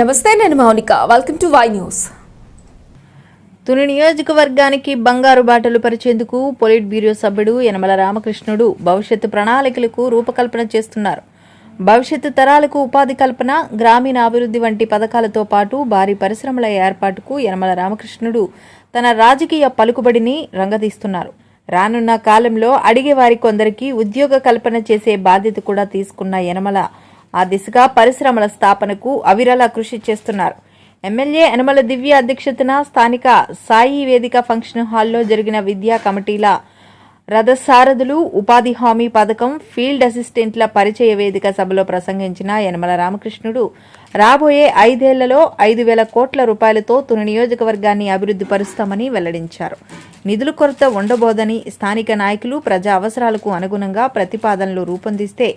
నమస్తే నేను Mounika. Welcome to Y news Tuni నియోజకవర్గానికి బంగారు బాటలు పరిచేందుకు పొలిట్ బ్యూరో సభ్యుడు యనమల రామకృష్ణుడు భవిష్యత్తు ప్రణాళికలకు రూపకల్పన చేస్తున్నారు. భవిష్యత్తు తరాలకు ఉపాధి కల్పన గ్రామీణ అభివృద్ధి వంటి పథకాలతో పాటు భారీ పరిశ్రమల ఏర్పాటుకు యనమల రామకృష్ణుడు తన రాజకీయ పలుకుబడిని రంగతీస్తున్నారు రానున్న కాలంలో అడిగే వారి కొందరికి ఉద్యోగ కల్పన చేసే బాధ్యత కూడా తీసుకున్న యనమల ఆ దిశగా పరిశ్రమల స్థాపనకు అవిరళ కృషి చేస్తున్నారు. ఎమ్మెల్యే యనమల దివ్య అధ్యక్షతన స్థానిక సాయి వేదిక ఫంక్షన్ హాల్లో జరిగిన విద్యా కమిటీల రథసారథులు ఉపాధి హామీ పథకం ఫీల్డ్ అసిస్టెంట్ల పరిచయ వేదిక సభలో ప్రసంగించిన యనమల రామకృష్ణుడు రాబోయే ఐదేళ్ళలో ఐదు వేల కోట్ల రూపాయలతో తుని నియోజకవర్గాన్ని అభివృద్ధి పరుస్తామని వెల్లడించారు. నిధుల కొరత ఉండబోదని స్థానిక నాయకులు ప్రజా అవసరాలకు అనుగుణంగా ప్రతిపాదనలు రూపొందిస్తే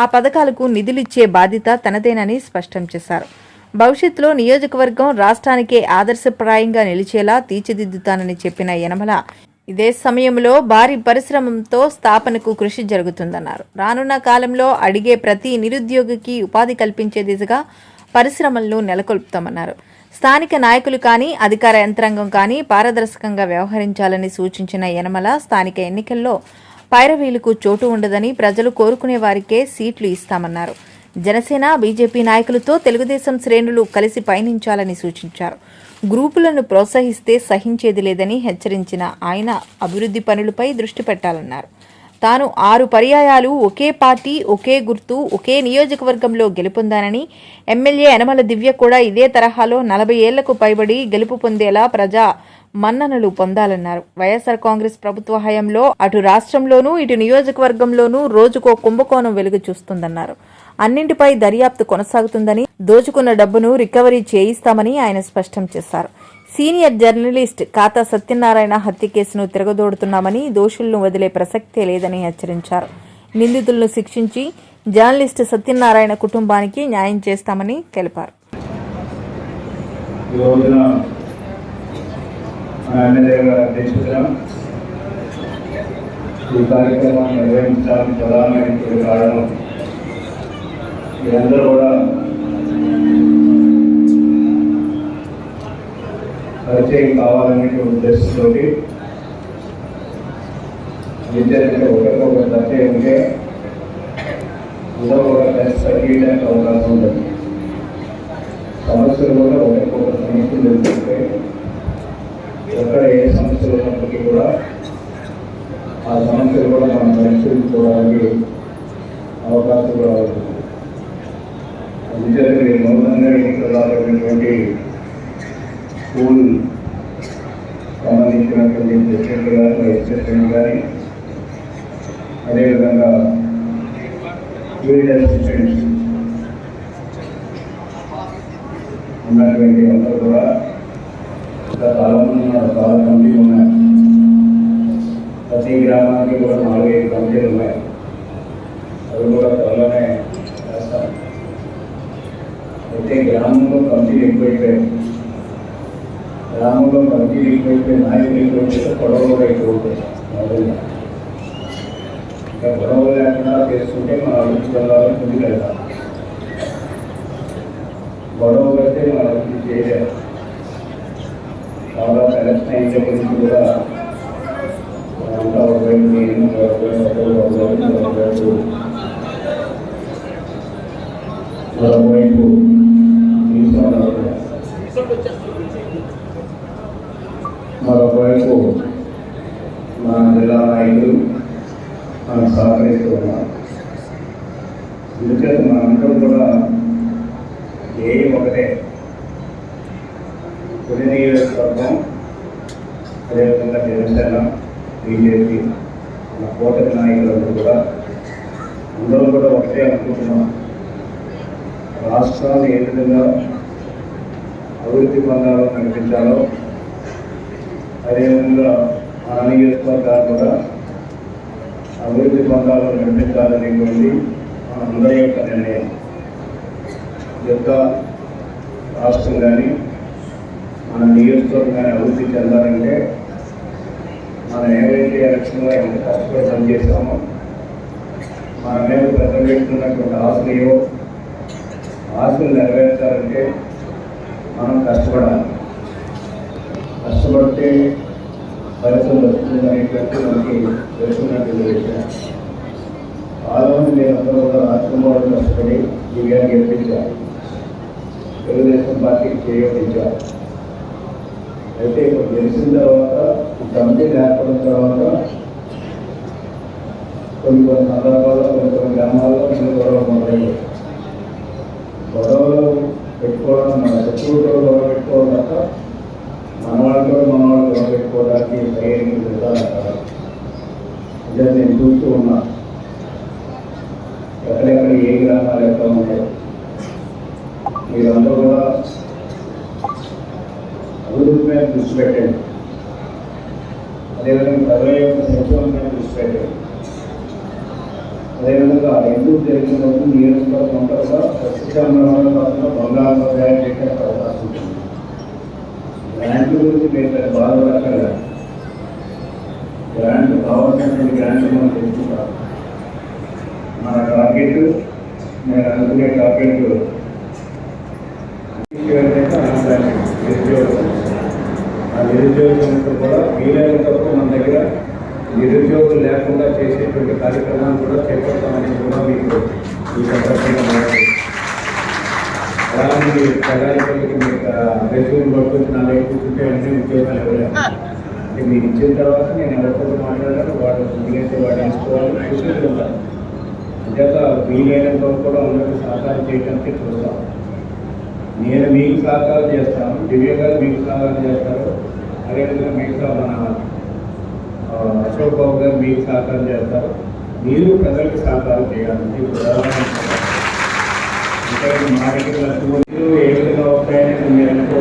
ఆ పథకాలకు నిధులిచ్చే బాధ్యత తనదేనని స్పష్టం చేశారు. భవిష్యత్తులో నియోజకవర్గం రాష్ట్రానికే ఆదర్శప్రాయంగా నిలిచేలా తీర్చిదిద్దుతానని చెప్పిన యనమల ఇదే సమయంలో భారీ పరిశ్రమతో స్థాపనకు కృషి జరుగుతుందన్నారు. రానున్న కాలంలో అడిగే ప్రతి నిరుద్యోగికి ఉపాధి కల్పించే దిశగా పరిశ్రమలను నెలకొల్పుతామన్నారు. స్థానిక నాయకులు కానీ అధికార యంత్రాంగం కానీ పారదర్శకంగా వ్యవహరించాలని సూచించిన యనమల స్థానిక ఎన్నికల్లో పైరవీలకు చోటు ఉండదని ప్రజలు కోరుకునే వారికే సీట్లు ఇస్తామన్నారు. జనసేన బీజేపీ నాయకులతో తెలుగుదేశం శ్రేణులు కలిసి పయనించాలని సూచించారు. గ్రూపులను ప్రోత్సహిస్తే సహించేది లేదని హెచ్చరించిన ఆయన అభివృద్ధి పనులపై దృష్టి పెట్టాలన్నారు. తాను ఆరు పర్యాయాలు ఒకే పార్టీ ఒకే గుర్తు ఒకే నియోజకవర్గంలో గెలుపొందానని ఎమ్మెల్యే యనమల దివ్య కూడా ఇదే తరహాలో నలభై ఏళ్ళకు పైబడి గెలుపు పొందేలా ప్రజా మన్ననలు పొందాలన్నారు. వైఎస్ఆర్ కాంగ్రెస్ ప్రభుత్వ హయాంలో అటు రాష్ట్రంలోనూ ఇటు నియోజకవర్గంలోనూ రోజుకో కుంభకోణం వెలుగు చూస్తుందన్నారు. అన్నింటిపై దర్యాప్తు కొనసాగుతుందని దోచుకున్న డబ్బును రికవరీ చేయిస్తామని ఆయన స్పష్టం చేశారు. సీనియర్ జర్నలిస్ట్ కాతా సత్యనారాయణ హత్య కేసును తిరగదోడుతున్నామని దోషులను వదిలే ప్రసక్తే లేదని హెచ్చరించారు. నిందితులను శిక్షించి జర్నలిస్ట్ సత్యనారాయణ కుటుంబానికి న్యాయం చేస్తామని తెలిపారు. మన ఎమ్మెల్యే గారి అధ్యక్షతన ఈ కార్యక్రమాన్ని నిర్వహించడానికి ప్రధానమైనటువంటి కారణం మీరందరూ కూడా పరిచయం కావాలనే ఉద్దేశంతో విద్యార్థులు ఒకరికొక పరిచయం ఉంటే అందరూ కూడా కలిసి తగ్గించడానికి అవకాశం ఉంటుంది. సమస్యలు కూడా ఒకరికొక సమస్యలు తెలుస్తుంటే ఎక్కడ ఏ సమస్యలు ఉన్నప్పటికీ కూడా ఆ సమస్యలు కూడా మనం పరిష్కరించుకోవడానికి అవకాశం కూడా అవుతుంది విద్యార్థులు నూతనంగా ఎన్నికలాడేటువంటి స్కూల్ సంబంధించినటువంటి ప్రెసిడెంట్ కానీ వైస్ ప్రెసిడెంట్ కానీ అదేవిధంగా ఫీల్డ్ అసిస్టెంట్స్ ఉన్నటువంటి అందరూ కూడా ఇంకా చాలా మంది ఉన్నారు చాలా కమిటీలు ఉన్నాయి ప్రతి గ్రామానికి కూడా నాలుగైదు కమిటీలు ఉన్నాయి అవి కూడా త్వరలోనే చేస్తాం అయితే గ్రామంలో కమిటీలు ఎక్కువైపోయాయి గ్రామంలో కమిటీలు ఎక్కువైపోయి నాయకులు ఎక్కువైపోతే గొడవలు కూడా ఎక్కువైపోయాయి మొదలుగా ఇంకా గొడవలు లేకుండా చేసుకుంటే మన అభివృద్ధి జిల్లాలో ముందుకు వెళ్తాం గొడవ పెడితే మన అభివృద్ధి చేయలేము చాలా ఎలక్షన్ నుంచి కూడా అంతా ఒకవైపు నేను జిల్లా నాయకులు మనకు సహకరిస్తూ ఉన్నారు ఎందుకంటే మనందరం కూడా ఏ ఒకటే తొలి నియోజకవర్గం అదేవిధంగా జనసేన బీజేపీ మన కూటమి నాయకులందరూ కూడా అందరూ కూడా ఒకటే అనుకుంటున్నాం. రాష్ట్రాన్ని ఏ విధంగా అభివృద్ధి పొందాలో నడిపించాలో అదేవిధంగా మన నియోజకవర్గాలు కూడా అభివృద్ధి పొందాలో నడిపించాలనేటువంటి మన అందరి యొక్క నిర్ణయం. యొక్క రాష్ట్రం కానీ మన నియోజకవర్గాన్ని కానీ అభివృద్ధి చెందాలంటే మనం ఏవైతే ఎలక్షన్లో ఎంత కష్టపడి పనిచేస్తామో మన మీద ప్రజలు పెట్టుకున్నటువంటి ఆశలు ఏవో ఆశలు నెరవేర్చాలంటే మనం కష్టపడాలి. కష్టపడితే ఫలితం వస్తుంది అనేటువంటి మనకి తెలుసుకున్నటువంటి విషయం ఆలోచన మీరందరూ కూడా రాష్ట్రంలో కష్టపడి దివ్యాన్ని గెలిపించారు తెలుగుదేశం పార్టీకి చేయోగించాలి అయితే ఇప్పుడు గెలిచిన తర్వాత ఈ కమిటీ ఏర్పడిన తర్వాత కొన్ని కొన్ని సందర్భాల్లో కొన్ని కొన్ని గ్రామాల్లో కొన్ని గొడవలు మొదలయ్యాయి. గొడవలు పెట్టుకోవడం మన శత్రువుతో గొడవ పెట్టుకోవడం తప్ప మన వాళ్ళతో మన వాళ్ళు గొడవ పెట్టుకోవడానికి సరైన విధానం ఇదే నేను చూస్తూ ఉన్నా ఎక్కడెక్కడ ఏ గ్రామాలు ఎక్కడ ఉన్నాయో మీరందరూ కూడా అభివృద్ధి మీద దృష్టి పెట్టండి అదేవిధంగా ప్రజల యొక్క సంక్షేమం మీద దృష్టి పెట్టండి అదేవిధంగా ఎందుకు జరిగినప్పుడు నియోజకవర్గం అంతా కూడా సస్యశామలో కాకుండా బంగాళంలో తయారు చేయడానికి అవకాశం ఉంటుంది గ్రాంట్ గురించి మీరు పెద్ద బాధపడక్కర్లేదు గ్రాంట్ కావాల్సినటువంటి గ్రాంట్ మనం తెచ్చుకుంటాం మన టార్గెట్ నేను అనుకునే టార్గెట్ నిరుద్యోగం ఆ నిరుద్యోగ సమస్య కూడా వీలైనంత వరకు మన దగ్గర నిరుద్యోగం లేకుండా చేసేటువంటి కార్యక్రమాలు కూడా చేపడతామని కూడా మీకు ఈ సందర్భంగా. అలాగే ప్రజానికి మీకు రెజ్యూమ్ పట్టుకుని నా వైపు కూర్చుంటే అన్ని ఉద్యోగాలు ఇవ్వలేము అంటే మీరు ఇచ్చిన తర్వాత నేను ఎవరితో మాట్లాడాలి వాడు వీలైతే వాడు వేసుకోవాలి కూర్చుంటుంటాను అంతేత వీలైనంత వరకు కూడా అందరికీ సహకారం చేయడానికి చూస్తాం. నేను మీకు సహకారం చేస్తాను దివ్య గారు మీకు సహకారం చేస్తారు. అదేవిధంగా మిగతా మన అశోక్ బాబు గారు మీకు సహకారం చేస్తారు. మీరు ప్రజలకు సహకారం చేయాలి. ఇది ప్రధానమైన ఇంకా మా దగ్గర లక్ష్మీలు ఏ విధంగా వస్తాయని మీరు అనుకో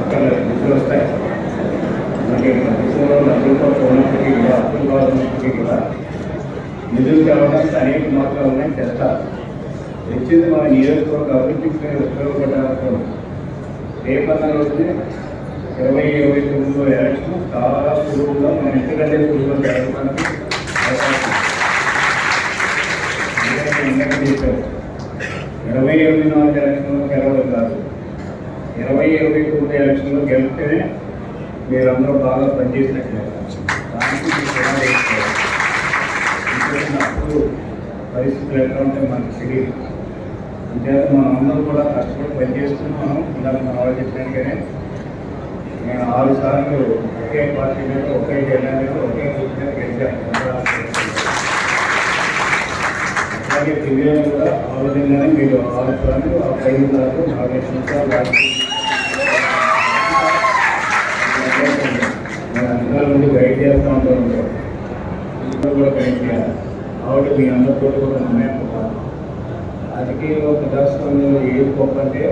అక్కర్లేదు నిధులు వస్తాయి. మనకి ప్రభుత్వంలో డబ్బులు కూడా ఉన్నప్పటికీ కూడా అప్పులు కూడా ఉన్నప్పటికీ కూడా నిధులు కావడానికి అనేక మార్గాలు ఉన్నాయి. చేస్తారు తెచ్చింది మన నియోజకవర్గ అభివృద్ధికి ఉపయోగపడాలి రేపన్న రోజునే ఇరవై ఇరవై తొమ్మిదిలో ఎలక్షన్ చాలా సులువుగా మనం ఇంటికంటే సులువుగా జరగడానికి ఎందుకంటే ఇందాక ఇరవై ఇరవై నాలుగు ఎలక్షన్లో గెలవడం కాదు. ఇరవై ఇరవై తొమ్మిది ఎలక్షన్లో గెలిస్తేనే మీరందరూ బాగా పనిచేసినట్లే. దానికి అప్పుడు పరిస్థితులు ఎట్లా ఉంటాయి మనకు తెలియదు. అంతేత మనం అందరూ కూడా కష్టపడి పనిచేస్తున్నాం ఇలా మన వాళ్ళు చెప్పినట్టుగానే నేను ఆరు సార్లు ఒకే పార్టీ మీద ఒకే జిల్లా మీద ఒకే గ్రూప్ మీద గెలిచాను. అలాగే దివ్యాంగులు కూడా ఆ విధంగానే మీరు ఆరు సార్లు ఆ ఐదు సార్లు నాలుగు సార్లు నేను అందరి నుండి గైడ్ చేస్తూ ఉంటాను. అందరూ కూడా గైడ్ చేయాలి. ఆవిడ మీ అందరితో కూడా నిర్ణయం కాదు రాజకీయంలో ప్రజాస్వామ్యంలో ఏది గొప్ప అంటే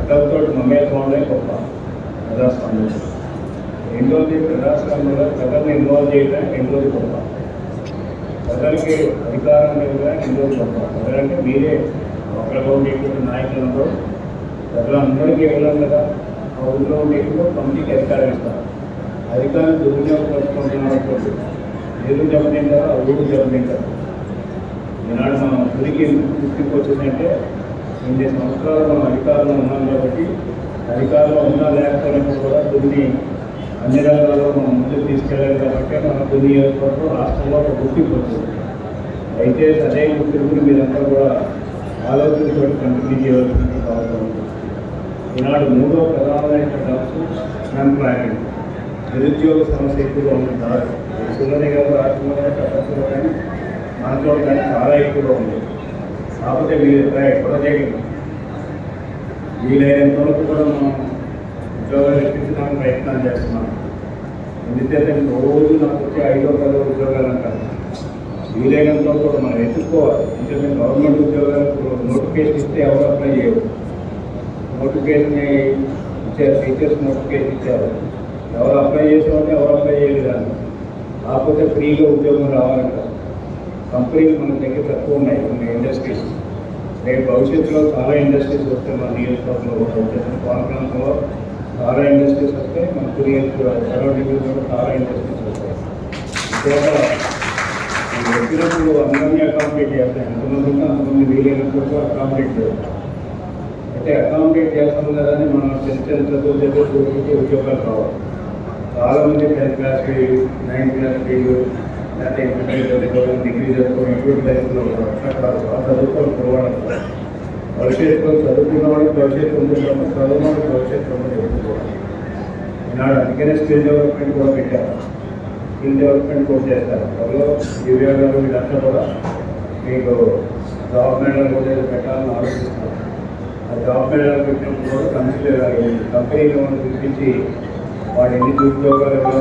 అతనితో మమేకం ఉండడం గొప్ప. ప్రజాస్వామ్యం రెండోది ప్రజాస్వామ్యంలో ప్రజల్ని ఇన్వాల్వ్ చేయడం రెండోది గొప్ప ప్రజలకి అధికారం లేదా రెండోది గొప్ప ప్రజలంటే మీరే. ఒకరిలో ఉండేటువంటి నాయకులందరూ ప్రజలందరికీ వెళ్ళాం కదా. ఆ ఊళ్ళో ఉండేటువంటి కమిటీకి అధికారం ఇస్తారు. అధికారం దుర్వినియోగపరుచుకుంటున్నారు ఏదో దెబ్బతింటారో ఆ ఊరు దెబ్బతింటారు ఈనాడు మనం ఉనికి ఎందుకు గుర్తింపు వచ్చిందంటే ఎనిమిది సంవత్సరాలు మనం అధికారంలో ఉన్నాం కాబట్టి అధికారంలో ఉన్నా లేకపోయినప్పుడు కూడా కొన్ని అన్ని రంగాల్లో మనం ముందుకు తీసుకెళ్ళాలి కాబట్టి మన కొన్ని నియోజకవర్గం రాష్ట్రంలో ఒక గుర్తింపు వచ్చింది అయితే అదే గుర్తింపుని మీరంతా కూడా ఆలోచించి కంటిన్యూ చేయవలసింది కావాలి ఈనాడు మూడో ప్రధానమైన అంశం అన్ఎంప్లాయ్మెంట్ నిరుద్యోగ సమస్య ఎక్కువగా ఉంది. కాదు దేశంలోనే కాదు రాష్ట్రంలో కానీ ప్రపంచంలో కానీ మనలో కానీ చాలా ఎక్కువగా ఉంది. కాకపోతే మీరు కూడా చేయగలం వీలైనంత వరకు కూడా మనం ఉద్యోగాలు ఇప్పించడానికి ప్రయత్నాలు చేస్తున్నాం. ఎందుకంటే రోజు నాకు వచ్చే ఐదో పదో ఉద్యోగాలు అంటారు. వీలైనంత వరకు కూడా మనం ఎత్తుక్కోవాలి ఎందుకంటే గవర్నమెంట్ ఉద్యోగాలకు నోటిఫికేషన్ ఇస్తే ఎవరు అప్లై చేయవు నోటిఫికేషన్ ఇచ్చారు టీచర్స్ నోటిఫికేషన్ ఇచ్చారు. ఎవరు అప్లై చేసామంటే ఎవరు అప్లై చేయలేదు కాకపోతే ఫ్రీగా ఉద్యోగం రావాలంట కంపెనీలు మన దగ్గర తక్కువ ఉన్నాయి కొన్ని ఇండస్ట్రీస్ రేపు భవిష్యత్తులో చాలా ఇండస్ట్రీస్ వస్తాయి మన నియోజకవర్గంలో కూడా వచ్చేసిన ప్రాంతంలో చాలా ఇండస్ట్రీస్ వస్తాయి మన కురియర్ సరౌండింగ్ కూడా చాలా ఇండస్ట్రీస్ వస్తాయి. ఇక్కడ ఈ వచ్చినప్పుడు అందరినీ అకామిడేట్ చేస్తాయి ఎంతమంది ఉంటే అంతమంది వీలైనప్పుడు అకామిడేట్ చేస్తాం. అయితే అకామిడేట్ చేస్తాం కదా అని మనం చిన్న చిన్న చదువులు చదివి ఉద్యోగాలు కావాలి చాలా మంది tenth class field ninth class field లేకపోతే ఇంటర్మీడియట్ చదువుకోవడం డిగ్రీ చదువుకోవడం ఇటువంటి లైఫ్లో అట్లా కాదు ఆ చదువుకోవడం పోవడం. భవిష్యత్తులో చదువుకున్న వాళ్ళకి భవిష్యత్తు ఉంది కాబట్టి వాళ్ళకి భవిష్యత్తు ఉంది ఎప్పుడు కూడా. ఈనాడు అందుకనే స్కిల్ డెవలప్మెంట్ కూడా పెట్టారు. స్కిల్ డెవలప్మెంట్ కూడా చేస్తారు త్వరలో దివ్య గారు వీళ్ళంతా కూడా మీకు జాబ్ మేళలు కూడా పెట్టాలని ఆలోచిస్తున్నారు. ఆ జాబ్ మేళలు పెట్టినప్పుడు కూడా కన్సిడర్ కంపెనీలో పిలిపించి వాడు ఎన్ని ఉద్యోగాలు